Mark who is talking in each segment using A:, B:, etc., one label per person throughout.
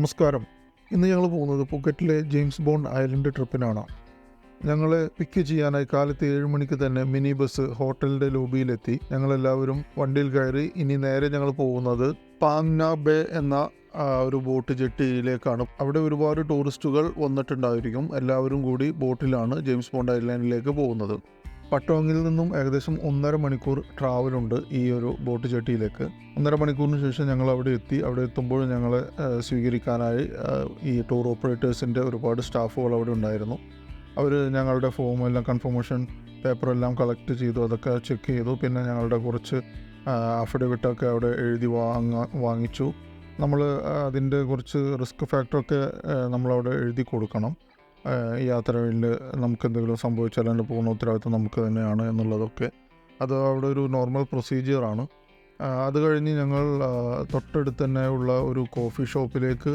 A: നമസ്കാരം. ഇന്ന് ഞങ്ങൾ പോകുന്നത് പുക്കറ്റിലെ ജെയിംസ് ബോണ്ട് ഐലൻഡ് ട്രിപ്പിനാണ്. ഞങ്ങളെ പിക്ക് ചെയ്യാനായി കാലത്ത് ഏഴ് മണിക്ക് തന്നെ മിനി ബസ് ഹോട്ടലിന്റെ ലോബിയിലെത്തി ഞങ്ങളെല്ലാവരും വണ്ടിയിൽ കയറി ഇനി നേരെ ഞങ്ങൾ പോകുന്നത് പാങ്ന ബേ എന്ന ഒരു ബോട്ട് ജെട്ടിയിലേക്കാണ് അവിടെ ഒരുപാട് ടൂറിസ്റ്റുകൾ വന്നിട്ടുണ്ടായിരിക്കും. എല്ലാവരും കൂടി ബോട്ടിലാണ് ജെയിംസ് ബോണ്ട് ഐലൻഡിലേക്ക് പോകുന്നത്. പട്ടോങ്ങിൽ നിന്നും ഏകദേശം ഒന്നര മണിക്കൂർ ട്രാവലുണ്ട് ഈ ഒരു ബോട്ട് ജെട്ടിയിലേക്ക് ഒന്നര മണിക്കൂറിന് ശേഷം ഞങ്ങൾ അവിടെ എത്തി. അവിടെ എത്തുമ്പോൾ ഞങ്ങളെ സ്വീകരിക്കാനായി ഈ ടൂർ ഓപ്പറേറ്റേഴ്സിന്റെ ഒരുപാട് സ്റ്റാഫുകൾ അവിടെ ഉണ്ടായിരുന്നു. അവർ ഞങ്ങളുടെ ഫോം എല്ലാം കൺഫർമേഷൻ പേപ്പറെല്ലാം കളക്ട് ചെയ്തു അതൊക്കെ ചെക്ക് ചെയ്തു. പിന്നെ ഞങ്ങളുടെ കുറച്ച് അഫിഡവിറ്റൊക്കെ അവിടെ എഴുതി വാങ്ങ വാങ്ങിച്ചു. നമ്മൾ അതിന്റെ കുറച്ച് റിസ്ക് ഫാക്ടറൊക്കെ നമ്മളവിടെ എഴുതി കൊടുക്കണം. യാത്രയിൽ നമുക്ക് എന്തെങ്കിലും സംഭവിച്ചാൽ അതിന്റെ പൂർണ ഉത്തരവാദിത്വം നമുക്ക് തന്നെയാണ് എന്നുള്ളതൊക്കെ. അത് അവിടെ ഒരു നോർമൽ പ്രൊസീജിയറാണ് അത് കഴിഞ്ഞ് ഞങ്ങൾ തൊട്ടടുത്ത് തന്നെ ഉള്ള ഒരു കോഫി ഷോപ്പിലേക്ക്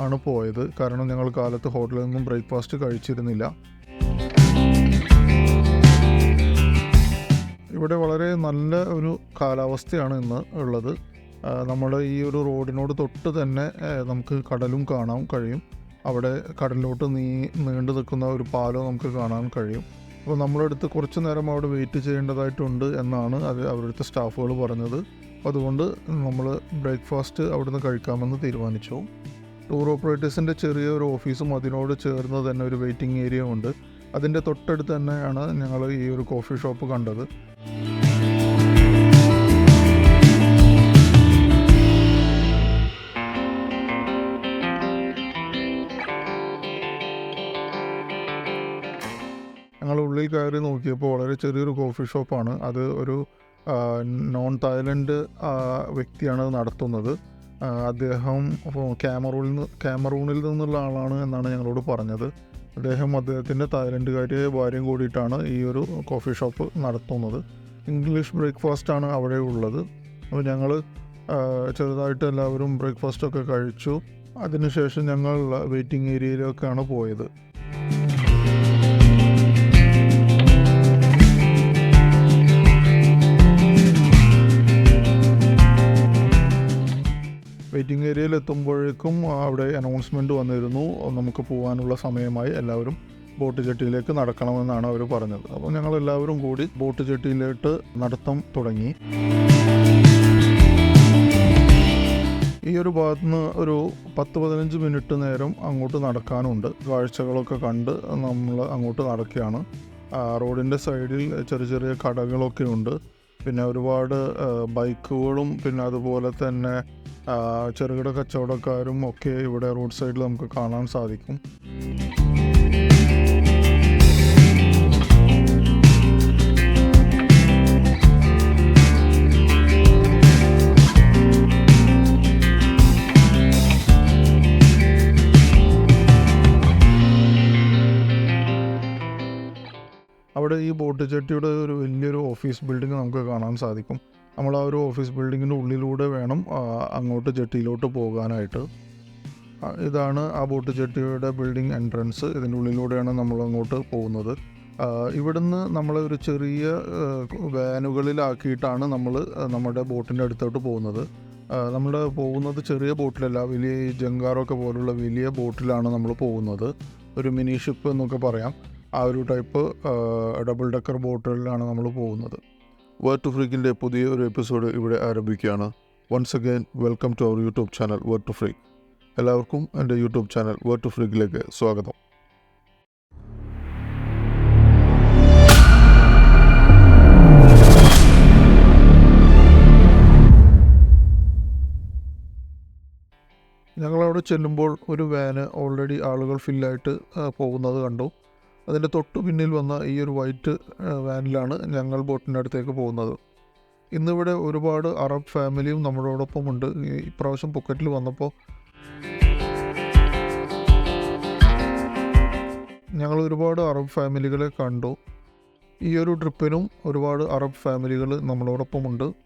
A: ആണ് പോയത്. കാരണം ഞങ്ങൾ കാലത്ത് ഹോട്ടലിൽ നിന്നും ബ്രേക്ക്ഫാസ്റ്റ് കഴിച്ചിരുന്നില്ല. ഇവിടെ വളരെ നല്ല ഒരു കാലാവസ്ഥയാണ് ഇന്ന് ഉള്ളത്. നമ്മൾ ഈ ഒരു റോഡിനോട് തൊട്ട് തന്നെ നമുക്ക് കടലും കാണാൻ കഴിയും. അവിടെ കടലിലോട്ട് നീ നീണ്ടു നിൽക്കുന്ന ഒരു പാലോ നമുക്ക് കാണാൻ കഴിയും. അപ്പോൾ നമ്മളടുത്ത് കുറച്ച് നേരം അവിടെ വെയിറ്റ് ചെയ്യേണ്ടതായിട്ടുണ്ട് എന്നാണ് അത് അവരുടെ സ്റ്റാഫുകൾ പറഞ്ഞത്. അതുകൊണ്ട് നമ്മൾ ബ്രേക്ക്ഫാസ്റ്റ് അവിടുന്ന് കഴിക്കാമെന്ന് തീരുമാനിച്ചു. ടൂർ ഓപ്പറേറ്റേഴ്സിന്റെ ചെറിയ ഒരു ഓഫീസും അതിനോട് ചേർന്ന് തന്നെ ഒരു വെയിറ്റിംഗ് ഏരിയ ഉണ്ട്. അതിന്റെ തൊട്ടടുത്ത് തന്നെയാണ് ഞങ്ങൾ ഈ ഒരു കോഫി ഷോപ്പ് കണ്ടത്. കയറി നോക്കിയപ്പോൾ വളരെ ചെറിയൊരു കോഫി ഷോപ്പാണ് അത് ഒരു നോൺ തായ്ലൻഡ് വ്യക്തിയാണ് നടത്തുന്നത്. അദ്ദേഹം ക്യാമറൂണിൽ നിന്ന് ക്യാമറൂണിൽ നിന്നുള്ള ആളാണ് എന്നാണ് ഞങ്ങളോട് പറഞ്ഞത്. അദ്ദേഹം അദ്ദേഹത്തിന്റെ തായ്ലൻഡുകാരിയായ ഭാര്യയും കൂടിയിട്ടാണ് ഈ ഒരു കോഫി ഷോപ്പ് നടത്തുന്നത്. ഇംഗ്ലീഷ് ബ്രേക്ക്ഫാസ്റ്റ് ആണ് അവിടെ ഉള്ളത്. അപ്പോൾ ഞങ്ങൾ ചെറുതായിട്ട് എല്ലാവരും ബ്രേക്ക്ഫാസ്റ്റൊക്കെ കഴിച്ചു. അതിനുശേഷം ഞങ്ങൾ വെയിറ്റിംഗ് ഏരിയയിലൊക്കെയാണ് പോയത്. വെയിറ്റിംഗ് ഏരിയയിൽ എത്തുമ്പോഴേക്കും അവിടെ അനൗൺസ്മെന്റ് വന്നിരുന്നു. നമുക്ക് പോകാനുള്ള സമയമായി എല്ലാവരും ബോട്ട് ജെട്ടിയിലേക്ക് നടക്കണമെന്നാണ് അവർ പറഞ്ഞത്. അപ്പോൾ ഞങ്ങൾ എല്ലാവരും കൂടി ബോട്ട് ജെട്ടിയിലോട്ട് നടത്തം തുടങ്ങി. ഈ ഒരു ഭാഗത്ത് നിന്ന് ഒരു പത്ത് പതിനഞ്ച് മിനിറ്റ് നേരം അങ്ങോട്ട് നടക്കാനുണ്ട്. കാഴ്ചകളൊക്കെ കണ്ട് നമ്മൾ അങ്ങോട്ട് നടക്കുകയാണ്. റോഡിന്റെ സൈഡിൽ ചെറിയ ചെറിയ കടകളൊക്കെ ഉണ്ട്. പിന്നെ ഒരുപാട് ബൈക്കുകളും പിന്നെ അതുപോലെ തന്നെ ചെറുകിട കച്ചവടക്കാരും ഒക്കെ ഇവിടെ റോഡ് സൈഡിൽ നമുക്ക് കാണാൻ സാധിക്കും. ഈ ബോട്ട് ചട്ടിയുടെ ഒരു വലിയൊരു ഓഫീസ് ബിൽഡിംഗ് നമുക്ക് കാണാൻ സാധിക്കും. നമ്മൾ ആ ഒരു ഓഫീസ് ബിൽഡിങ്ങിന്റെ ഉള്ളിലൂടെ വേണം അങ്ങോട്ട് ജെട്ടിയിലോട്ട് പോകാനായിട്ട്. ഇതാണ് ആ ബോട്ട് ചട്ടിയുടെ ബിൽഡിംഗ് എൻട്രൻസ് ഇതിന്റെ ഉള്ളിലൂടെയാണ് നമ്മൾ അങ്ങോട്ട് പോകുന്നത്. ഇവിടുന്ന് നമ്മൾ ഒരു ചെറിയ വാനുകളിലാക്കിയിട്ടാണ് നമ്മൾ നമ്മുടെ ബോട്ടിന്റെ അടുത്തോട്ട് പോകുന്നത്. നമ്മൾ പോകുന്നത് ചെറിയ ബോട്ടിലല്ല വലിയ ജങ്കാറൊക്കെ പോലുള്ള വലിയ ബോട്ടിലാണ് നമ്മൾ പോകുന്നത്. ഒരു മിനി ഷിപ്പ് എന്നൊക്കെ പറയാം. ആ ഒരു ടൈപ്പ് ഡബിൾ ഡെക്കർ ബോട്ടുകളിലാണ് നമ്മൾ പോകുന്നത്. വേർഡ് ടു ഫ്രീക്കിന്റെ പുതിയ ഒരു എപ്പിസോഡ് ഇവിടെ ആരംഭിക്കുകയാണ്. Once again welcome to our YouTube channel word to freak എല്ലാവർക്കും എന്റെ യൂട്യൂബ് ചാനൽ വേർഡ് ടു ഫ്രീക്കിലേക്ക് സ്വാഗതം. ഞങ്ങളവിടെ ചെല്ലുമ്പോൾ ഒരു വാന് ഓൾറെഡി ആളുകൾ ഫില്ലായിട്ട് പോകുന്നത് കണ്ടു. അതിന്റെ തൊട്ടു പിന്നിൽ വന്ന ഈ ഒരു വൈറ്റ് വാനിലാണ് ഞങ്ങൾ ബോട്ടിന്റെ അടുത്തേക്ക് പോകുന്നത്. ഇന്നിവിടെ ഒരുപാട് അറബ് ഫാമിലിയും നമ്മളോടൊപ്പം ഉണ്ട് ഇപ്രാവശ്യം പൊക്കറ്റിൽ വന്നപ്പോൾ ഞങ്ങൾ ഒരുപാട് അറബ് ഫാമിലികളെ കണ്ടു. ഈ ഒരു ട്രിപ്പിനും ഒരുപാട് അറബ് ഫാമിലികൾ നമ്മളോടൊപ്പമുണ്ട്.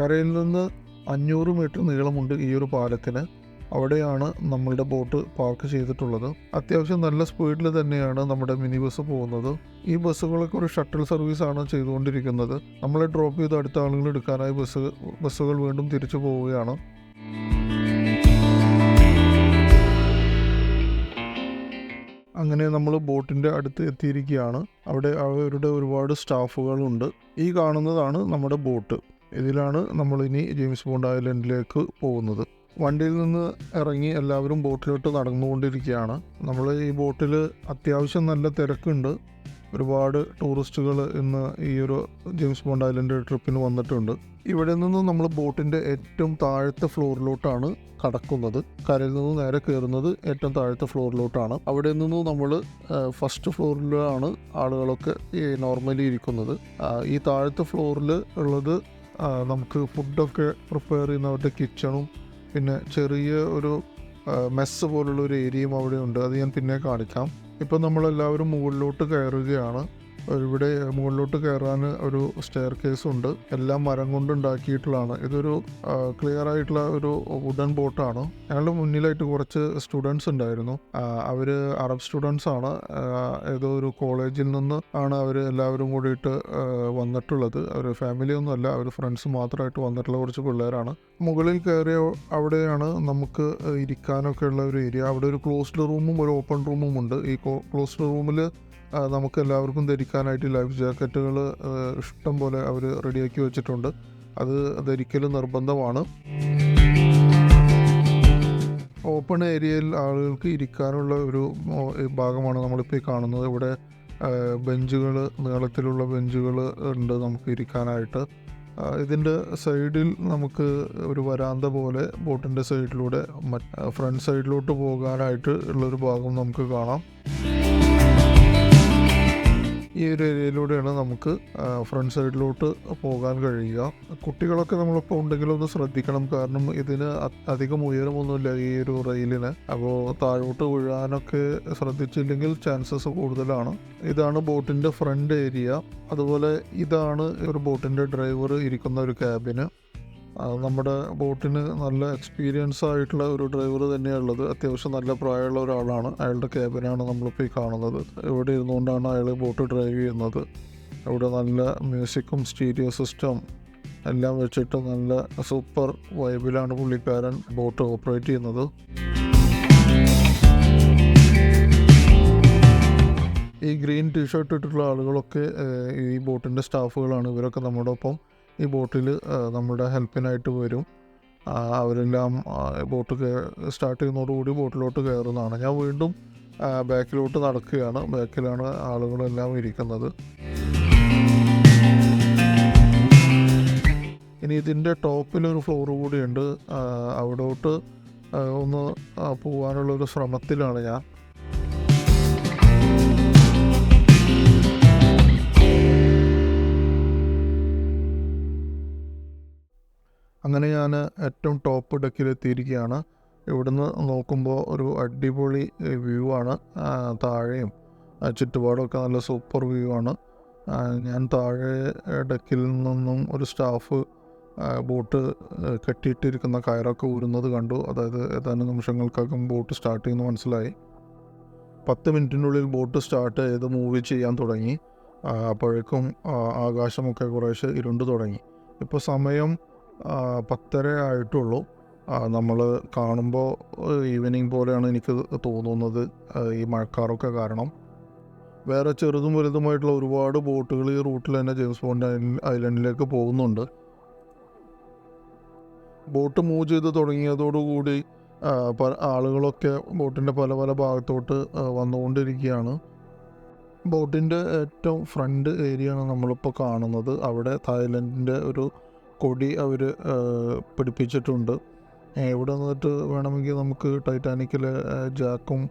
A: കരയിൽ നിന്ന് അഞ്ഞൂറ് മീറ്റർ നീളമുണ്ട് ഈ ഒരു പാലത്തിന്. അവിടെയാണ് നമ്മളുടെ ബോട്ട് പാർക്ക് ചെയ്തിട്ടുള്ളത്. അത്യാവശ്യം നല്ല സ്പീഡിൽ തന്നെയാണ് നമ്മുടെ മിനി ബസ് പോകുന്നത്. ഈ ബസ്സുകളൊക്കെ ഒരു ഷട്ടിൽ സർവീസാണ് ചെയ്തുകൊണ്ടിരിക്കുന്നത്. നമ്മളെ ഡ്രോപ്പ് ചെയ്ത് അടുത്ത ആളുകൾ എടുക്കാനായി ബസ് ബസ്സുകൾ വീണ്ടും തിരിച്ചു പോവുകയാണ്. അങ്ങനെ നമ്മൾ ബോട്ടിന്റെ അടുത്ത് എത്തിയിരിക്കുകയാണ്. അവിടെ അവരുടെ ഒരുപാട് സ്റ്റാഫുകളുണ്ട്. ഈ കാണുന്നതാണ് നമ്മുടെ ബോട്ട് ഇതിലാണ് നമ്മളിനി ജെയിംസ് ബോണ്ട് ഐലൻഡിലേക്ക് പോകുന്നത്. വണ്ടിയിൽ നിന്ന് ഇറങ്ങി എല്ലാവരും ബോട്ടിലോട്ട് നടന്നുകൊണ്ടിരിക്കുകയാണ്. നമ്മൾ ഈ ബോട്ടിൽ അത്യാവശ്യം നല്ല തിരക്കുണ്ട്. ഒരുപാട് ടൂറിസ്റ്റുകൾ ഇന്ന് ഈ ഒരു ജെയിംസ് ബോണ്ട് ഐലൻഡ് ട്രിപ്പിന് വന്നിട്ടുണ്ട്. ഇവിടെ നിന്ന് നമ്മൾ ബോട്ടിന്റെ ഏറ്റവും താഴത്തെ ഫ്ലോറിലോട്ടാണ് കടക്കുന്നത്. കരയിൽ നിന്ന് നേരെ കയറുന്നത് ഏറ്റവും താഴത്തെ ഫ്ലോറിലോട്ടാണ്. അവിടെ നിന്ന് നമ്മൾ ഫസ്റ്റ് ഫ്ലോറിലാണ് ആളുകളൊക്കെ നോർമലി ഇരിക്കുന്നത്. ഈ താഴത്തെ ഫ്ലോറിൽ ഉള്ളത് നമുക്ക് ഫുഡൊക്കെ പ്രിപ്പയർ ചെയ്യുന്നവരുടെ കിച്ചണും പിന്നെ ചെറിയ ഒരു മെസ്സ് പോലുള്ള ഒരു ഏരിയയും അവിടെ ഉണ്ട്. അത് ഞാൻ പിന്നെ കാണിക്കാം. ഇപ്പം നമ്മളെല്ലാവരും മുകളിലോട്ട് കയറുകയാണ്. ഇവിടെ മുകളിലോട്ട് കയറാൻ ഒരു സ്റ്റെയർ ഉണ്ട്. എല്ലാം മരം കൊണ്ട് ഉണ്ടാക്കിയിട്ടുള്ളതാണ്. ഇതൊരു ക്ലിയർ ആയിട്ടുള്ള ഒരു വുഡൻ ബോട്ടാണ് ഞങ്ങളുടെ മുന്നിലായിട്ട് കുറച്ച് സ്റ്റുഡൻസ് ഉണ്ടായിരുന്നു. അവർ അറബ് സ്റ്റുഡൻസ് ആണ്. ഏതോ ഒരു കോളേജിൽ നിന്ന് ആണ് അവർ എല്ലാവരും കൂടിയിട്ട് വന്നിട്ടുള്ളത്. അവർ ഫാമിലി ഒന്നുമല്ല അവർ ഫ്രണ്ട്സ് മാത്രമായിട്ട് വന്നിട്ടുള്ള കുറച്ച് പിള്ളേരാണ്. മുകളിൽ കയറിയ അവിടെയാണ് നമുക്ക് ഇരിക്കാനൊക്കെ ഉള്ള ഒരു ഏരിയ അവിടെ ഒരു ക്ലോസ്ഡ് റൂമും ഒരു ഓപ്പൺ റൂമും ഉണ്ട്. ഈ ക്ലോസ്ഡ് റൂമിൽ നമുക്ക് എല്ലാവർക്കും ധരിക്കാനായിട്ട് ലൈഫ് ജാക്കറ്റുകൾ ഇഷ്ടം പോലെ അവർ റെഡിയാക്കി വെച്ചിട്ടുണ്ട്. അത് ധരിക്കൽ നിർബന്ധമാണ്. ഓപ്പൺ ഏരിയയിൽ ആളുകൾക്ക് ഇരിക്കാനുള്ള ഒരു ഭാഗമാണ് നമ്മളിപ്പോൾ കാണുന്നത്. ഇവിടെ ബെഞ്ചുകൾ നീളത്തിലുള്ള ബെഞ്ചുകൾ ഉണ്ട് നമുക്ക് ഇരിക്കാനായിട്ട്. ഇതിന്റെ സൈഡിൽ നമുക്ക് ഒരു വരാന്ത പോലെ ബോട്ടിന്റെ സൈഡിലൂടെ ഫ്രണ്ട് സൈഡിലോട്ട് പോകാനായിട്ട് ഉള്ളൊരു ഭാഗം നമുക്ക് കാണാം. ഈ ഒരു ഏരിയയിലൂടെയാണ് നമുക്ക് ഫ്രണ്ട് സൈഡിലോട്ട് പോകാൻ കഴിയുക. കുട്ടികളൊക്കെ നമ്മളിപ്പോൾ ഉണ്ടെങ്കിലും ഒന്ന് ശ്രദ്ധിക്കണം. കാരണം ഇതിന് അധികം ഉയരമൊന്നുമില്ല ഈ ഒരു റെയിലിന്. അപ്പോൾ താഴോട്ട് വീഴാനൊക്കെ ശ്രദ്ധിച്ചില്ലെങ്കിൽ ചാൻസസ് കൂടുതലാണ്. ഇതാണ് ബോട്ടിന്റെ ഫ്രണ്ട് ഏരിയ അതുപോലെ ഇതാണ് ഒരു ബോട്ടിന്റെ ഡ്രൈവർ ഇരിക്കുന്ന ഒരു ക്യാബിന് നമ്മുടെ ബോട്ടിന് നല്ല എക്സ്പീരിയൻസ് ആയിട്ടുള്ള ഒരു ഡ്രൈവർ തന്നെയാണുള്ളത് അത്യാവശ്യം നല്ല പ്രായമുള്ള ഒരാളാണ്. അയാളുടെ ക്യാബിനാണ് നമ്മളിപ്പോൾ ഈ കാണുന്നത്. ഇവിടെ ഇരുന്നുകൊണ്ടാണ് അയാൾ ബോട്ട് ഡ്രൈവ് ചെയ്യുന്നത്. ഇവിടെ നല്ല മ്യൂസിക്കും സ്റ്റീരിയോ സിസ്റ്റം എല്ലാം വെച്ചിട്ട് നല്ല സൂപ്പർ വൈബിലാണ് പുള്ളിക്കാരൻ ബോട്ട് ഓപ്പറേറ്റ് ചെയ്യുന്നത്. ഈ ഗ്രീൻ ടീഷർട്ട് ഇട്ടിട്ടുള്ള ആളുകളൊക്കെ ഈ ബോട്ടിന്റെ സ്റ്റാഫുകളാണ് ഇവരൊക്കെ നമ്മുടെ ഒപ്പം. ഈ ബോട്ടിൽ നമ്മുടെ ഹെൽപ്പിനായിട്ട് വരും. അവരെല്ലാം ബോട്ട് ബോട്ട് സ്റ്റാർട്ട് ചെയ്യുന്നതോടുകൂടി ബോട്ടിലോട്ട് കയറുന്നതാണ്. ഞാൻ വീണ്ടും ബാക്കിലോട്ട് നടക്കുകയാണ്. ബാക്കിലാണ് ആളുകളെല്ലാം ഇരിക്കുന്നത്. ഇനി ഇതിന്റെ ടോപ്പിലൊരു ഫ്ലോർ കൂടിയുണ്ട്. അവിടോട്ട് ഒന്ന് പോകാനുള്ളൊരു ശ്രമത്തിലാണ് ഞാൻ. അങ്ങനെ ഞാൻ ഏറ്റവും ടോപ്പ് ഡെക്കിലെത്തിയിരിക്കുകയാണ് ഇവിടുന്ന് നോക്കുമ്പോൾ ഒരു അടിപൊളി വ്യൂ ആണ്. താഴെയും ചുറ്റുപാടൊക്കെ നല്ല സൂപ്പർ വ്യൂ ആണ്. ഞാൻ താഴെ ഡെക്കിൽ നിന്നും ഒരു സ്റ്റാഫ് ബോട്ട് കെട്ടിയിട്ടിരിക്കുന്ന കയറൊക്കെ ഊരുന്നത് കണ്ടു. അതായത് ഏതാനും നിമിഷങ്ങൾക്കകം ബോട്ട് സ്റ്റാർട്ട് ചെയ്യുന്ന മനസ്സിലായി. പത്ത് മിനിറ്റിനുള്ളിൽ ബോട്ട് സ്റ്റാർട്ട് ചെയ്ത് മൂവ് ചെയ്യാൻ തുടങ്ങി. അപ്പോഴേക്കും ആകാശമൊക്കെ കുറേശ്ശെ ഇരുണ്ട് തുടങ്ങി. ഇപ്പോൾ സമയം പത്തര ആയിട്ടുള്ളൂ. നമ്മൾ കാണുമ്പോൾ ഈവനിങ് പോലെയാണ് എനിക്ക് തോന്നുന്നത് ഈ മഴക്കാറൊക്കെ കാരണം. വേറെ ചെറുതും വലുതുമായിട്ടുള്ള ഒരുപാട് ബോട്ടുകൾ ഈ റൂട്ടിൽ തന്നെ ജെയിംസ് ബോണ്ട് ഐലൻഡിലേക്ക് പോകുന്നുണ്ട്. ബോട്ട് മൂവ് ചെയ്ത് തുടങ്ങിയതോടുകൂടി ആളുകളൊക്കെ ബോട്ടിന്റെ പല പല ഭാഗത്തോട്ട് വന്നുകൊണ്ടിരിക്കുകയാണ്. ബോട്ടിന്റെ ഏറ്റവും ഫ്രണ്ട് ഏരിയയാണ് നമ്മളിപ്പോൾ കാണുന്നത്. അവിടെ തായ്ലൻഡിന്റെ ഒരു കൊടി അവർ പിടിപ്പിച്ചിട്ടുണ്ട്. ഇവിടെ നിന്നിട്ട് വേണമെങ്കിൽ നമുക്ക് ടൈറ്റാനിക്കിലെ ജാക്കും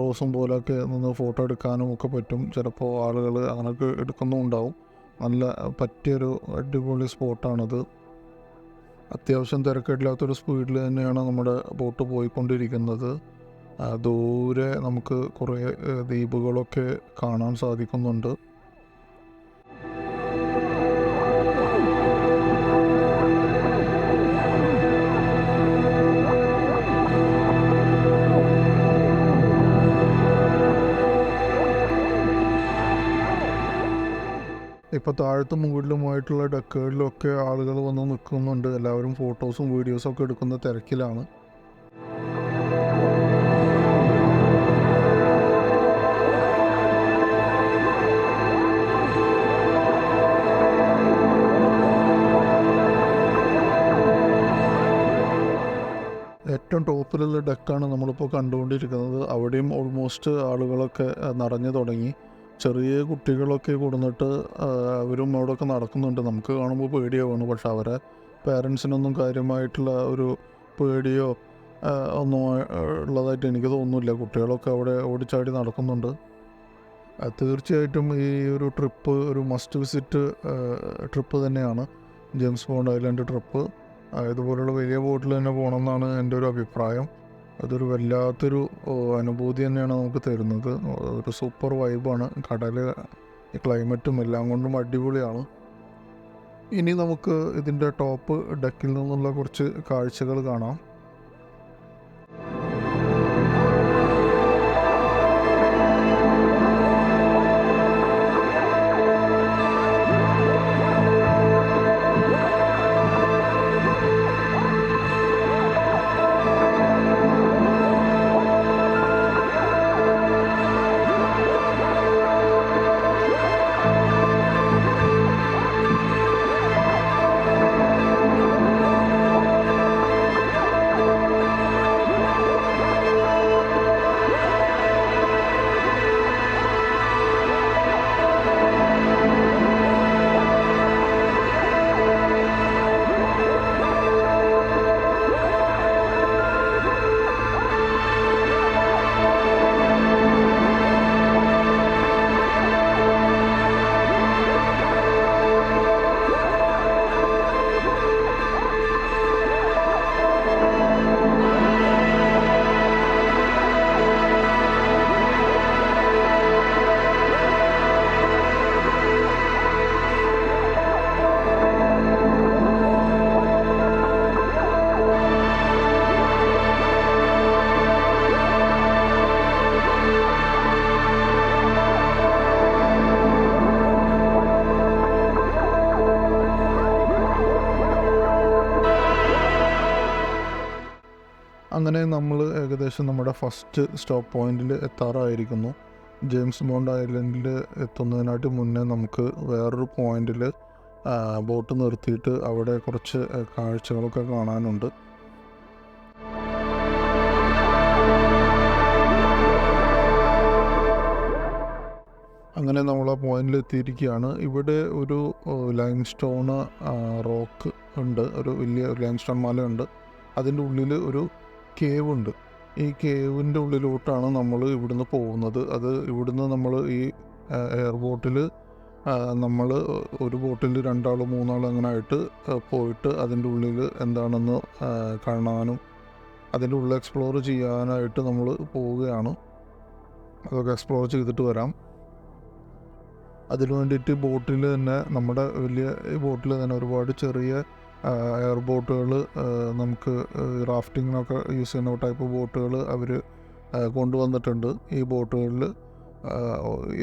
A: റോസും പോലൊക്കെ നിന്ന് ഫോട്ടോ എടുക്കാനും ഒക്കെ പറ്റും. ചിലപ്പോൾ ആളുകൾ അങ്ങനെയൊക്കെ എടുക്കുന്നുണ്ടാവും. നല്ല പറ്റിയൊരു അടിപൊളി സ്പോട്ടാണത്. അത്യാവശ്യം തിരക്കില്ലാത്തൊരു സ്പീഡിൽ തന്നെയാണ് നമ്മുടെ ബോട്ട് പോയിക്കൊണ്ടിരിക്കുന്നത്. ദൂരെ നമുക്ക് കുറേ ദ്വീപുകളൊക്കെ കാണാൻ സാധിക്കുന്നുണ്ട്. ഇപ്പോൾ താഴത്തും മുകളിലുമായിട്ടുള്ള ഡെക്കുകളിലൊക്കെ ആളുകൾ വന്ന് നിൽക്കുന്നുണ്ട് എല്ലാവരും ഫോട്ടോസും വീഡിയോസും ഒക്കെ എടുക്കുന്ന തിരക്കിലാണ്. ഏറ്റവും ടോപ്പിലുള്ള ഡെക്കാണ് നമ്മളിപ്പോൾ കണ്ടുകൊണ്ടിരിക്കുന്നത്. അവിടെയും ഓൾമോസ്റ്റ് ആളുകളൊക്കെ നിറഞ്ഞു തുടങ്ങി. ചെറിയ കുട്ടികളൊക്കെ കൊടുന്നിട്ട് അവരും അവിടെയൊക്കെ നടക്കുന്നുണ്ട്. നമുക്ക് കാണുമ്പോൾ പേടിയാവുന്നു പക്ഷെ അവരെ പേരൻസിനൊന്നും കാര്യമായിട്ടുള്ള ഒരു പേടിയോ ഒന്നും ഉള്ളതായിട്ട് എനിക്ക് തോന്നുന്നില്ല. കുട്ടികളൊക്കെ അവിടെ ഓടിച്ചാടി നടക്കുന്നുണ്ട്. തീർച്ചയായിട്ടും ഈ ഒരു ട്രിപ്പ് ഒരു മസ്റ്റ് വിസിറ്റ് ട്രിപ്പ് തന്നെയാണ്. James Bond island trip. ഇതുപോലുള്ള വലിയ ബോട്ടിൽ തന്നെ പോകണമെന്നാണ് എന്റെ ഒരു അഭിപ്രായം. അതൊരു വല്ലാത്തൊരു അനുഭൂതി തന്നെയാണ് നമുക്ക് തരുന്നത്. ഒരു സൂപ്പർ വൈബാണ്. കടൽ ക്ലൈമറ്റും എല്ലാം കൊണ്ടും അടിപൊളിയാണ്. ഇനി നമുക്ക് ഇതിന്റെ ടോപ്പ് ഡെക്കിൽ നിന്നുള്ള കുറച്ച് കാഴ്ചകൾ കാണാം. ഏകദേശം നമ്മുടെ ഫസ്റ്റ് സ്റ്റോപ്പ് പോയിന്റിൽ എത്താറായിരിക്കുന്നു. ജെയിംസ് ബോണ്ട് ഐലൻഡിൽ എത്തുന്നതിനായിട്ട് മുന്നേ നമുക്ക് വേറൊരു പോയിന്റിൽ ബോട്ട് നിർത്തിയിട്ട് അവിടെ കുറച്ച് കാഴ്ചകളൊക്കെ കാണാനുണ്ട്. അങ്ങനെ നമ്മൾ ആ പോയിന്റിൽ എത്തിയിരിക്കുകയാണ്. ഇവിടെ ഒരു ലൈം സ്റ്റോൺ റോക്ക് ഉണ്ട്. ഒരു വലിയ ലൈം സ്റ്റോൺ ഉണ്ട് അതിന്റെ ഉള്ളിൽ ഒരു കേവ് ഉണ്ട്. ഈ കേവിന്റെ ഉള്ളിലോട്ടാണ് നമ്മൾ ഇവിടുന്ന് പോകുന്നത്. അത് ഇവിടുന്ന് നമ്മൾ ഈ എയർപോർട്ടിൽ നമ്മൾ ഒരു ബോട്ടിൽ രണ്ടാളോ മൂന്നാളോ അങ്ങനെ ആയിട്ട് പോയിട്ട് അതിന്റെ ഉള്ളിൽ എന്താണെന്ന് കാണാനും അതിന്റെ ഉള്ളിൽ എക്സ്പ്ലോർ ചെയ്യാനായിട്ട് നമ്മൾ പോവുകയാണ്. അതൊക്കെ എക്സ്പ്ലോർ ചെയ്തിട്ട് വരാം. അതിനു വേണ്ടിയിട്ട് ബോട്ടിൽ തന്നെ നമ്മുടെ വലിയ ബോട്ടിൽ തന്നെ ഒരുപാട് ചെറിയ എയർ ബോട്ടുകൾ നമുക്ക് റാഫ്റ്റിങ്ങിനൊക്കെ യൂസ് ചെയ്യുന്ന ടൈപ്പ് ബോട്ടുകൾ അവർ കൊണ്ടുവന്നിട്ടുണ്ട്. ഈ ബോട്ടുകളിൽ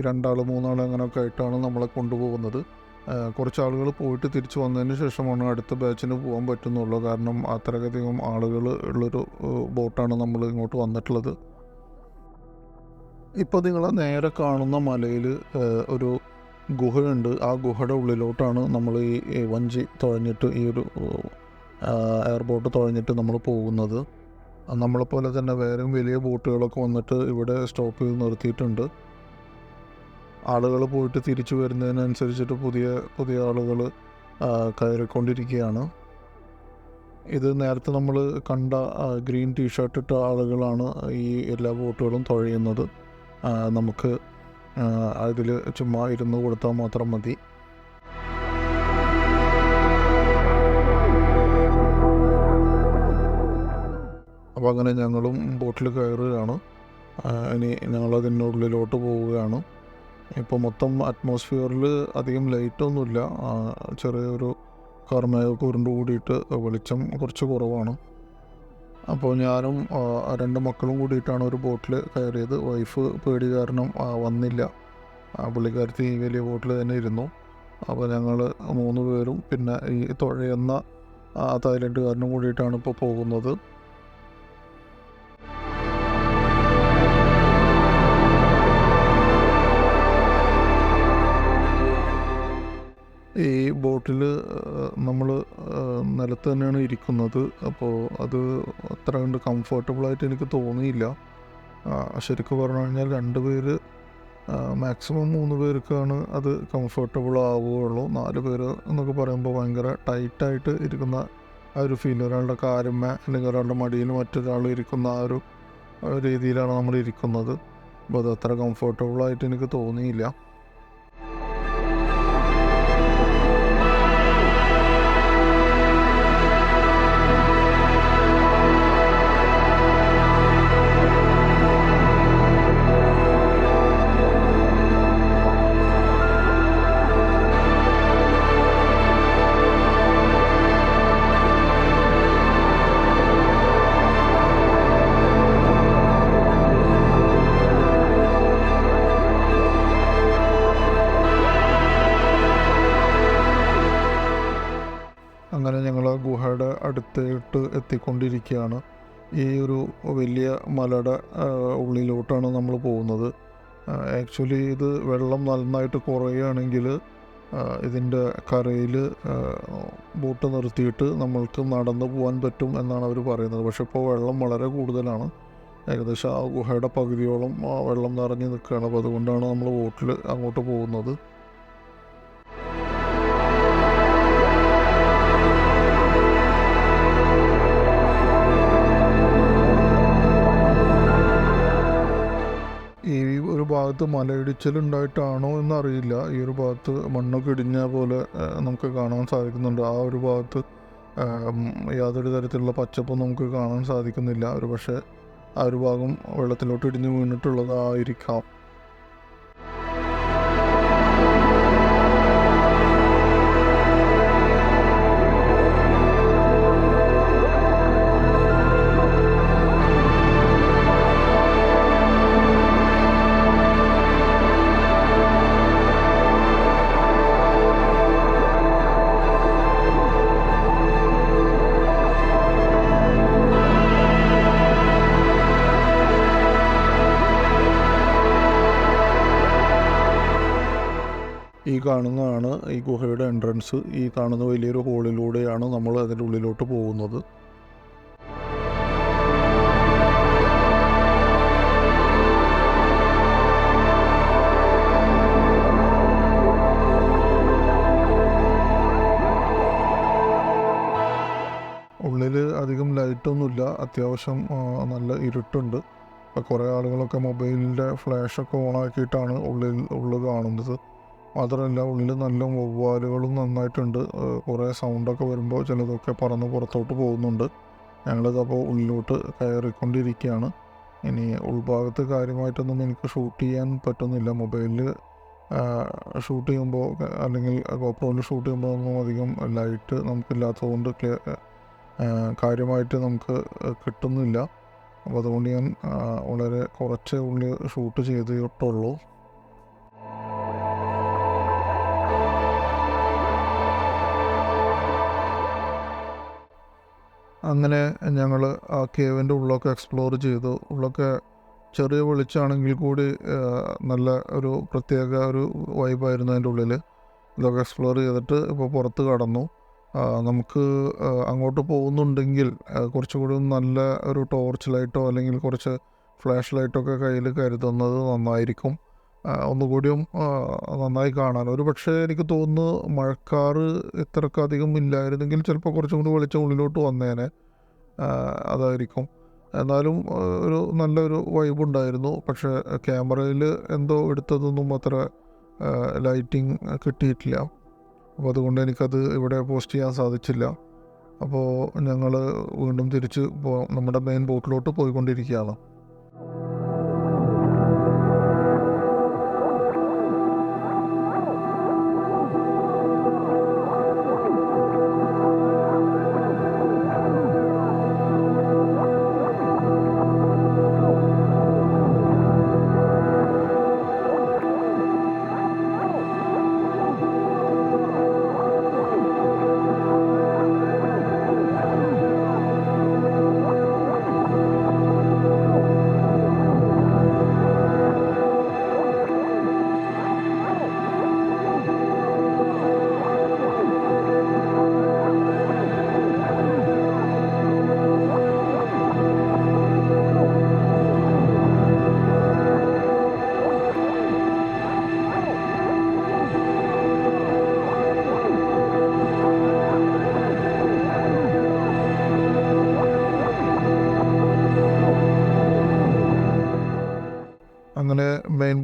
A: രണ്ടാൾ മൂന്നാൾ അങ്ങനെയൊക്കെ ആയിട്ടാണ് നമ്മളെ കൊണ്ടുപോകുന്നത്. കുറച്ച് ആളുകൾ പോയിട്ട് തിരിച്ചു വന്നതിന് ശേഷമാണ് അടുത്ത ബാച്ചിന് പോകാൻ പറ്റുന്നുള്ളൂ. കാരണം അത്രയധികം ആളുകൾ ഉള്ളൊരു ബോട്ടാണ് നമ്മൾ ഇങ്ങോട്ട് വന്നിട്ടുള്ളത്. ഇപ്പോൾ നിങ്ങൾ നേരെ കാണുന്ന മലയിൽ ഒരു ഗുഹയുണ്ട്. ആ ഗുഹയുടെ ഉള്ളിലോട്ടാണ് നമ്മൾ ഈ വഞ്ചി തുഴഞ്ഞിട്ട് ഈ ഒരു എയർപോർട്ട് തുഴഞ്ഞിട്ട് നമ്മൾ പോകുന്നത്. നമ്മളെപ്പോലെ തന്നെ വേറെയും വലിയ ബോട്ടുകളൊക്കെ വന്നിട്ട് ഇവിടെ സ്റ്റോപ്പ് ചെയ്ത് നിർത്തിയിട്ടുണ്ട്. ആളുകൾ പോയിട്ട് തിരിച്ചു വരുന്നതിനനുസരിച്ചിട്ട് പുതിയ പുതിയ ആളുകൾ കയറിക്കൊണ്ടിരിക്കുകയാണ്. ഇത് നേരത്തെ നമ്മൾ കണ്ട ഗ്രീൻ ടീഷർട്ട് ഇട്ട ആളുകളാണ് ഈ എല്ലാ ബോട്ടുകളും തുഴയുന്നത്. നമുക്ക് അതിൽ ചുമ്മാ ഇരുന്ന് കൊടുത്താൽ മാത്രം മതി. അപ്പോൾ അങ്ങനെ ഞങ്ങളും ബോട്ടിൽ കയറുകയാണ്. ഇനി ഞങ്ങളതിന്റെ ഉള്ളിലോട്ട് പോവുകയാണ്. ഇപ്പോൾ മൊത്തം അറ്റ്മോസ്ഫിയറിൽ അധികം ലൈറ്റൊന്നുമില്ല ചെറിയൊരു കർമ്മയൊക്കെ ഉരുണ്ട് കൂടിയിട്ട് വെളിച്ചം കുറച്ച് കുറവാണ്. അപ്പോൾ ഞാനും രണ്ട് മക്കളും കൂടിയിട്ടാണ് ഒരു ബോട്ടിൽ കയറിയത്. വൈഫ് പേടി കാരണം വന്നില്ല. പുള്ളിക്കാരത്തി ഈ വലിയ ബോട്ടിൽ തന്നെ ഇരുന്നു. അപ്പോൾ ഞങ്ങൾ മൂന്ന് പേരും പിന്നെ ഈ തുഴയുന്ന തായ്ലൻഡുകാരനും കൂടിയിട്ടാണ് ഇപ്പോൾ പോകുന്നത്. ഈ ബോട്ടിൽ നമ്മൾ നിലത്ത് തന്നെയാണ് ഇരിക്കുന്നത്. അപ്പോൾ അത് അത്ര കണ്ട് കംഫർട്ടബിളായിട്ട് എനിക്ക് തോന്നിയില്ല. ശരിക്കും പറഞ്ഞു കഴിഞ്ഞാൽ രണ്ട് പേര് മാക്സിമം മൂന്ന് പേർക്കാണ് അത് കംഫർട്ടബിൾ ആവുകയുള്ളൂ. നാല് പേര് എന്നൊക്കെ പറയുമ്പോൾ ഭയങ്കര ടൈറ്റായിട്ട് ഇരിക്കുന്ന ആ ഒരു ഫീൽ ഒരാളുടെ കാരമ്മ അല്ലെങ്കിൽ ഒരാളുടെ മടിയിൽ മറ്റൊരാൾ ഇരിക്കുന്ന ആ ഒരു രീതിയിലാണ് നമ്മൾ ഇരിക്കുന്നത്. അപ്പോൾ അത് അത്ര കംഫർട്ടബിളായിട്ട് എനിക്ക് തോന്നിയില്ല. എത്തിക്കൊണ്ടിരിക്കുകയാണ് ഈ ഒരു വലിയ മലയുടെ ഉള്ളിലോട്ടാണ് നമ്മൾ പോകുന്നത്. ആക്ച്വലി ഇത് വെള്ളം നന്നായിട്ട് കുറയുകയാണെങ്കിൽ ഇതിന്റെ കരയിൽ ബോട്ട് നിർത്തിയിട്ട് നമ്മൾക്ക് നടന്നു പോകാൻ പറ്റും എന്നാണ് അവർ പറയുന്നത്. പക്ഷെ ഇപ്പോൾ വെള്ളം വളരെ കൂടുതലാണ്. ഏകദേശം ആ ഗുഹയുടെ പകുതിയോളം വെള്ളം നിറഞ്ഞ് നിൽക്കുകയാണ്. അപ്പോൾ അതുകൊണ്ടാണ് നമ്മൾ ബോട്ടിൽ അങ്ങോട്ട് പോകുന്നത്. ഭാഗത്ത് മലയിടിച്ചിലുണ്ടായിട്ടാണോ എന്നറിയില്ല. ഈ ഒരു ഭാഗത്ത് മണ്ണൊക്കെ ഇടിഞ്ഞ പോലെ നമുക്ക് കാണാൻ സാധിക്കുന്നുണ്ട്. ആ ഒരു ഭാഗത്ത് യാതൊരു തരത്തിലുള്ള പച്ചപ്പും നമുക്ക് കാണാൻ സാധിക്കുന്നില്ല. ഒരു പക്ഷേ ആ ഒരു ഭാഗം വെള്ളത്തിലോട്ട് ഇടിഞ്ഞ് വീണിട്ടുള്ളതായിരിക്കാം. ഗുഹയുടെ എൻട്രൻസ് ഈ കാണുന്ന വലിയൊരു ഹോളിലൂടെയാണ് നമ്മൾ അതിന്റെ ഉള്ളിലോട്ട് പോകുന്നത്. ഉള്ളിൽ അധികം ലൈറ്റൊന്നുമില്ല അത്യാവശ്യം നല്ല ഇരുട്ടുണ്ട്. കുറേ ആളുകളൊക്കെ മൊബൈലിന്റെ ഫ്ലാഷൊക്കെ ഓണാക്കിയിട്ടാണ് ഉള്ളിൽ ഉള്ളിൽ കാണുന്നത്. മാത്രമല്ല ഉള്ളിൽ നല്ല വവ്വാലുകളും നന്നായിട്ടുണ്ട്. കുറേ സൗണ്ടൊക്കെ വരുമ്പോൾ ചിലതൊക്കെ പറന്ന് പുറത്തോട്ട് പോകുന്നുണ്ട്. ഞങ്ങളിതപ്പോൾ ഉള്ളിലോട്ട് കയറിക്കൊണ്ടിരിക്കുകയാണ്. ഇനി ഉൾഭാഗത്ത് കാര്യമായിട്ടൊന്നും എനിക്ക് ഷൂട്ട് ചെയ്യാൻ പറ്റുന്നില്ല. മൊബൈലിൽ ഷൂട്ട് ചെയ്യുമ്പോൾ അല്ലെങ്കിൽ ഗോപ്രോയിൽ ഷൂട്ട് ചെയ്യുമ്പോൾ ഒന്നും അധികം ലൈറ്റ് നമുക്കില്ലാത്തതുകൊണ്ട് ക്ലിയർ കാര്യമായിട്ട് നമുക്ക് കിട്ടുന്നില്ല. അപ്പോൾ അതുകൊണ്ട് ഞാൻ വളരെ കുറച്ച് ഉള്ളിൽ ഷൂട്ട് ചെയ്തിട്ടുള്ളൂ. അങ്ങനെ ഞങ്ങൾ ആ കേവിന്റെ ഉള്ളൊക്കെ എക്സ്പ്ലോർ ചെയ്തു. ഉള്ളൊക്കെ ചെറിയ വെളിച്ചാണെങ്കിൽ കൂടി നല്ല ഒരു പ്രത്യേക ഒരു വൈബായിരുന്നു അതിന്റെ ഉള്ളിൽ ഇതൊക്കെ എക്സ്പ്ലോർ ചെയ്തിട്ട് ഇപ്പോൾ പുറത്ത് കടന്നു. നമുക്ക് അങ്ങോട്ട് പോകുന്നുണ്ടെങ്കിൽ കുറച്ചുകൂടി നല്ല ഒരു ടോർച്ച് ലൈറ്റോ അല്ലെങ്കിൽ കുറച്ച് ഫ്ലാഷ് ലൈറ്റൊക്കെ കയ്യിൽ കരുതുന്നത് നന്നായിരിക്കും. ഒന്നുകൂടിയും നന്നായി കാണാൻ. ഒരു പക്ഷേ എനിക്ക് തോന്നുന്നു മഴക്കാറ് ഇത്രക്കധികം ഇല്ലായിരുന്നെങ്കിൽ ചിലപ്പോൾ കുറച്ചും കൂടി വെളിച്ചം ഉള്ളിലോട്ട് വന്നേനെ. അതായിരിക്കും. എന്നാലും ഒരു നല്ലൊരു വൈബ് ഉണ്ടായിരുന്നു. പക്ഷേ ക്യാമറയിൽ എന്തോ എടുത്തതൊന്നും അത്ര ലൈറ്റിംഗ് കിട്ടിയിട്ടില്ല. അപ്പോൾ അതുകൊണ്ട് എനിക്കത് ഇവിടെ പോസ്റ്റ് ചെയ്യാൻ സാധിച്ചില്ല. അപ്പോൾ ഞങ്ങൾ വീണ്ടും തിരിച്ച് നമ്മുടെ മെയിൻ ബോട്ടിലോട്ട് പോയിക്കൊണ്ടിരിക്കുകയാണ്.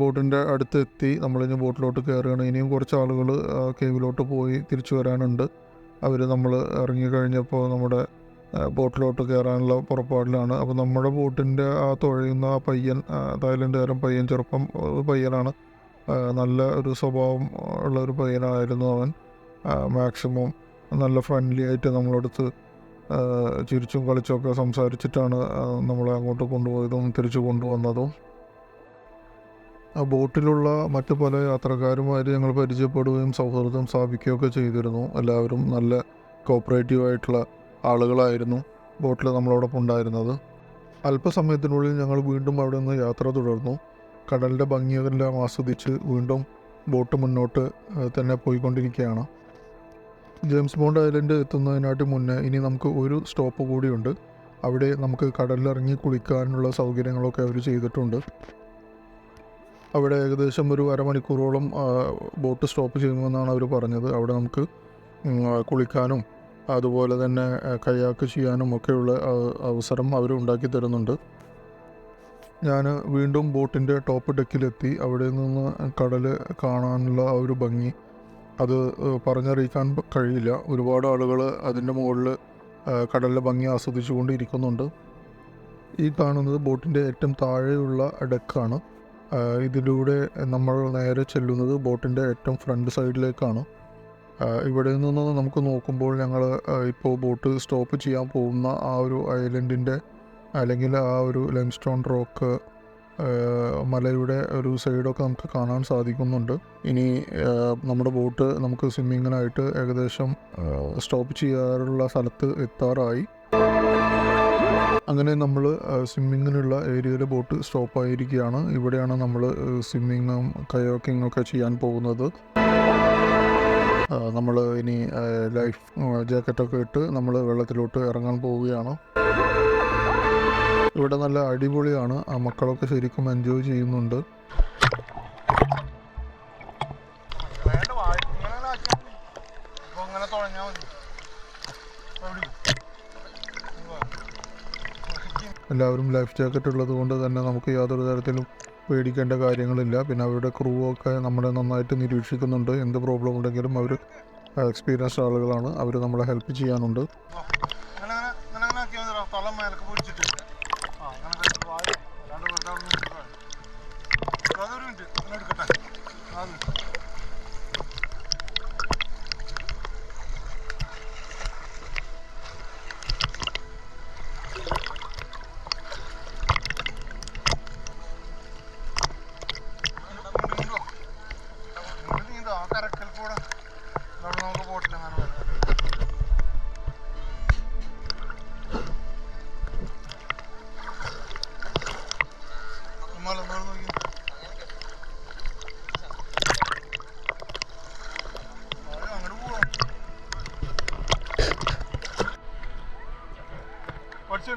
A: ബോട്ടിന്റെ അടുത്ത് എത്തി നമ്മളിനി ബോട്ടിലോട്ട് കയറുകയാണ്. ഇനിയും കുറച്ച് ആളുകൾ കേവിലോട്ട് പോയി തിരിച്ചു വരാനുണ്ട്. അവർ നമ്മൾ ഇറങ്ങിക്കഴിഞ്ഞപ്പോൾ നമ്മുടെ ബോട്ടിലോട്ട് കയറാനുള്ള പുറപ്പാടിലാണ്. അപ്പോൾ നമ്മുടെ ബോട്ടിന്റെ ആ തുഴയുന്ന ആ പയ്യൻ തായ്ലൻഡുകാരൻ പയ്യൻ ചെറുപ്പം പയ്യനാണ്. നല്ല ഒരു സ്വഭാവം ഉള്ള ഒരു പയ്യനായിരുന്നു അവൻ. മാക്സിമം നല്ല ഫ്രണ്ട്ലി ആയിട്ട് നമ്മളടുത്ത് ചിരിച്ചും കളിച്ചൊക്കെ സംസാരിച്ചിട്ടാണ് നമ്മളെ അങ്ങോട്ട് കൊണ്ടുപോയതും തിരിച്ചു കൊണ്ടുവന്നതും. ബോട്ടിലുള്ള മറ്റു പല യാത്രക്കാരുമായിട്ട് ഞങ്ങൾ പരിചയപ്പെടുകയും സൗഹൃദം സ്ഥാപിക്കുകയൊക്കെ ചെയ്തിരുന്നു. എല്ലാവരും നല്ല കോപ്പറേറ്റീവ് ആയിട്ടുള്ള ആളുകളായിരുന്നു ബോട്ടിൽ നമ്മളോടൊപ്പം ഉണ്ടായിരുന്നത്. അല്പസമയത്തിനുള്ളിൽ ഞങ്ങൾ വീണ്ടും അവിടെ നിന്ന് യാത്ര തുടർന്നു. കടലിന്റെ ഭംഗിയെല്ലാം ആസ്വദിച്ച് വീണ്ടും ബോട്ട് മുന്നോട്ട് തന്നെ പോയിക്കൊണ്ടിരിക്കുകയാണ്. ജെയിംസ് ബോണ്ട് ഐലൻഡ് എത്തുന്നതിനായിട്ട് മുന്നേ ഇനി നമുക്ക് ഒരു സ്റ്റോപ്പ് കൂടിയുണ്ട്. അവിടെ നമുക്ക് കടലിലിറങ്ങി കുളിക്കാനുള്ള സൗകര്യങ്ങളൊക്കെ അവർ ചെയ്തിട്ടുണ്ട്. അവിടെ ഏകദേശം ഒരു അരമണിക്കൂറോളം ബോട്ട് സ്റ്റോപ്പ് ചെയ്യുമെന്നാണ് അവർ പറഞ്ഞത്. അവിടെ നമുക്ക് കുളിക്കാനും അതുപോലെ തന്നെ കയ്യാക്ക് ചെയ്യാനും ഒക്കെയുള്ള അവസരം അവർ ഉണ്ടാക്കി തരുന്നുണ്ട്. ഞാൻ വീണ്ടും ബോട്ടിന്റെ ടോപ്പ് ഡെക്കിലെത്തി. അവിടെ നിന്ന് കടൽ കാണാനുള്ള ആ ഒരു ഭംഗി. അത് പറഞ്ഞറിയിക്കാൻ കഴിയില്ല. ഒരുപാട് ആളുകൾ അതിന്റെ മുകളിൽ കടലിലെ ഭംഗി ആസ്വദിച്ചുകൊണ്ട് ഇരിക്കുന്നുണ്ട് ഈ കാണുന്നത് ബോട്ടിന്റെ ഏറ്റവും താഴെയുള്ള ഡെക്കാണ്. ഇതിലൂടെ നമ്മൾ നേരെ ചെല്ലുന്നത് ബോട്ടിന്റെ ഏറ്റവും ഫ്രണ്ട് സൈഡിലേക്കാണ്. ഇവിടെ നിന്ന് നമുക്ക് നോക്കുമ്പോൾ ഞങ്ങൾ ഇപ്പോൾ ബോട്ട് സ്റ്റോപ്പ് ചെയ്യാൻ പോകുന്ന ആ ഒരു ഐലൻഡിന്റെ അല്ലെങ്കിൽ ആ ഒരു ലൈംസ്റ്റോൺ റോക്ക് മലയുടെ ഒരു സൈഡൊക്കെ നമുക്ക് കാണാൻ സാധിക്കുന്നുണ്ട്. ഇനി നമ്മുടെ ബോട്ട് നമുക്ക് സ്വിമ്മിങ്ങിനായിട്ട് ഏകദേശം സ്റ്റോപ്പ് ചെയ്യാറുള്ള സ്ഥലത്ത് എത്താറായി. അങ്ങനെ നമ്മൾ സ്വിമ്മിങ്ങിനുള്ള ഏരിയയിൽ ബോട്ട് സ്റ്റോപ്പ് ആയിരിക്കുകയാണ് ഇവിടെയാണ് നമ്മൾ സ്വിമ്മിങ്ങും കയോക്കിങ്ങും ഒക്കെ ചെയ്യാൻ പോകുന്നത്. നമ്മൾ ഇനി ലൈഫ് ജാക്കറ്റൊക്കെ ഇട്ട് നമ്മൾ വെള്ളത്തിലോട്ട് ഇറങ്ങാൻ പോവുകയാണ്. ഇവിടെ നല്ല അടിപൊളിയാണ്. ആ മക്കളൊക്കെ ശരിക്കും എൻജോയ് ചെയ്യുന്നുണ്ട്. എല്ലാവരും ലൈഫ് ജാക്കറ്റ് ഉള്ളത് കൊണ്ട് തന്നെ നമുക്ക് യാതൊരു തരത്തിലും പേടിക്കേണ്ട കാര്യങ്ങളില്ല. പിന്നെ അവരുടെ ക്രൂ ഒക്കെ നമ്മളെ നന്നായിട്ട് നിരീക്ഷിക്കുന്നുണ്ട്. എന്ത് പ്രോബ്ലം ഉണ്ടെങ്കിലും അവർ എക്സ്പീരിയൻസ്ഡ് ആളുകളാണ്. അവർ നമ്മളെ ഹെൽപ്പ് ചെയ്യാനുണ്ട്.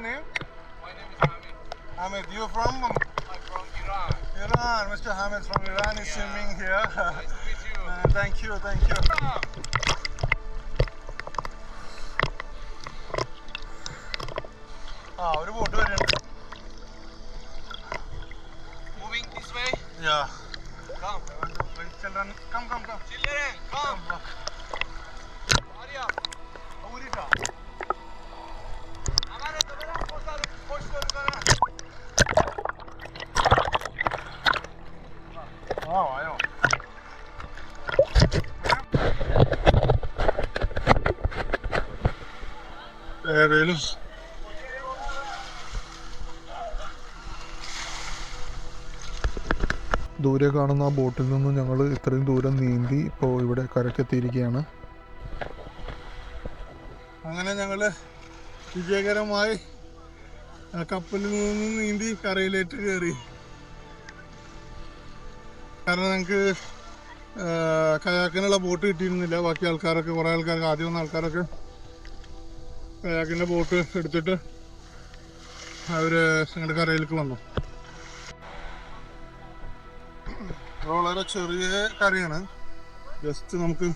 B: your name?
C: My name is Hamid.
B: Hamid. You're from um,
C: I'm from Iran.
B: Iran. Mr. Hamid from Iran is
C: Yeah.
B: swimming here.
C: Nice to meet you.
B: Uh, thank you, thank you. ആ ഒരു boat വരുന്നുണ്ട്
C: Moving this way.
B: Yeah. ഏതേലും
A: ദൂരെ കാണുന്ന ആ ബോട്ടിൽ നിന്ന് ഞങ്ങൾ ഇത്രയും ദൂരം നീന്തി ഇപ്പോൾ ഇവിടെ കരക്കെത്തിയിരിക്കുകയാണ്.
B: അങ്ങനെ ഞങ്ങൾ വിജയകരമായി കപ്പലിൽ നിന്ന് നീന്തി കരയിലേക്ക് കയറി. കാരണം ഞങ്ങൾക്ക് കയാക്കിനുള്ള ബോട്ട് കിട്ടിയിരുന്നില്ല. ബാക്കി ആൾക്കാരൊക്കെ കുറേ ആൾക്കാർക്ക് ആദ്യം വന്ന ആൾക്കാരൊക്കെ കയാക്കിന്റെ ബോട്ട് എടുത്തിട്ട് അവർ ഞങ്ങളുടെ കരയിലേക്ക് വന്നു. വളരെ ചെറിയ കരയാണ്. ജസ്റ്റ് നമുക്ക്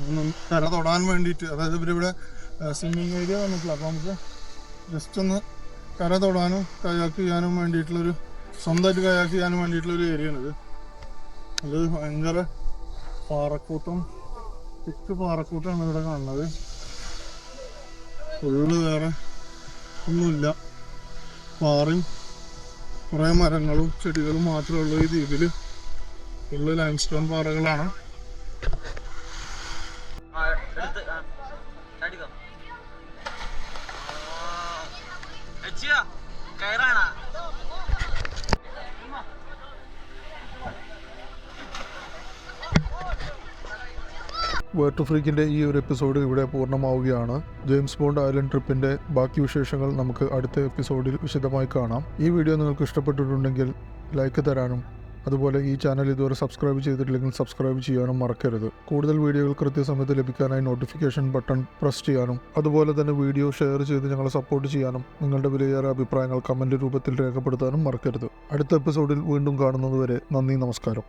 B: ഒന്ന് കര തൊടാൻ വേണ്ടിയിട്ട് അതായത് ഇവരിവിടെ സ്വിമ്മിങ് ഏരിയ വന്നിട്ടില്ല അപ്പോൾ നമുക്ക് ജസ്റ്റ് ഒന്ന് കര തൊടാനും കയാക്ക് ചെയ്യാനും വേണ്ടിയിട്ടുള്ളൊരു സ്വന്തമായിട്ട് കയാക്ക് ചെയ്യാനും വേണ്ടിയിട്ടുള്ള ഒരു ഏരിയ ആണിത് അത് ഭയങ്കര പാറക്കൂട്ടം തിക്ക് പാറക്കൂട്ടാണ് ഇവിടെ കാണുന്നത്. ഫുള്ള് വേറെ ഒന്നുമില്ല. പാറയും കുറേ മരങ്ങളും ചെടികളും മാത്രമേ ഉള്ളൂ ഈ ദ്വീപിൽ ഫുള്ള് ലൈം സ്റ്റോൺ പാറകളാണ്.
A: വേർട്ട് ഫ്രീക്കിന്റെ ഈ ഒരു എപ്പിസോഡ് ഇവിടെ പൂർണമാവുകയാണ്. ജെയിംസ് ബോണ്ട് ഐലൻഡ് ട്രിപ്പിന്റെ ബാക്കി വിശേഷങ്ങൾ നമുക്ക് അടുത്ത എപ്പിസോഡിൽ വിശദമായി കാണാം. ഈ വീഡിയോ നിങ്ങൾക്ക് ഇഷ്ടപ്പെട്ടിട്ടുണ്ടെങ്കിൽ ലൈക്ക് തരാനും അതുപോലെ ഈ ചാനൽ ഇതുവരെ സബ്സ്ക്രൈബ് ചെയ്തിട്ടില്ലെങ്കിൽ സബ്സ്ക്രൈബ് ചെയ്യാനും മറക്കരുത്. കൂടുതൽ വീഡിയോകൾ കൃത്യസമയത്ത് ലഭിക്കാനായി നോട്ടിഫിക്കേഷൻ ബട്ടൺ പ്രസ് ചെയ്യാനും അതുപോലെ തന്നെ വീഡിയോ ഷെയർ ചെയ്ത് ഞങ്ങളെ സപ്പോർട്ട് ചെയ്യാനും നിങ്ങളുടെ വിലയേറെ അഭിപ്രായങ്ങൾ കമന്റ് രൂപത്തിൽ രേഖപ്പെടുത്താനും മറക്കരുത്. അടുത്ത എപ്പിസോഡിൽ വീണ്ടും കാണുന്നതുവരെ നന്ദി നമസ്കാരം.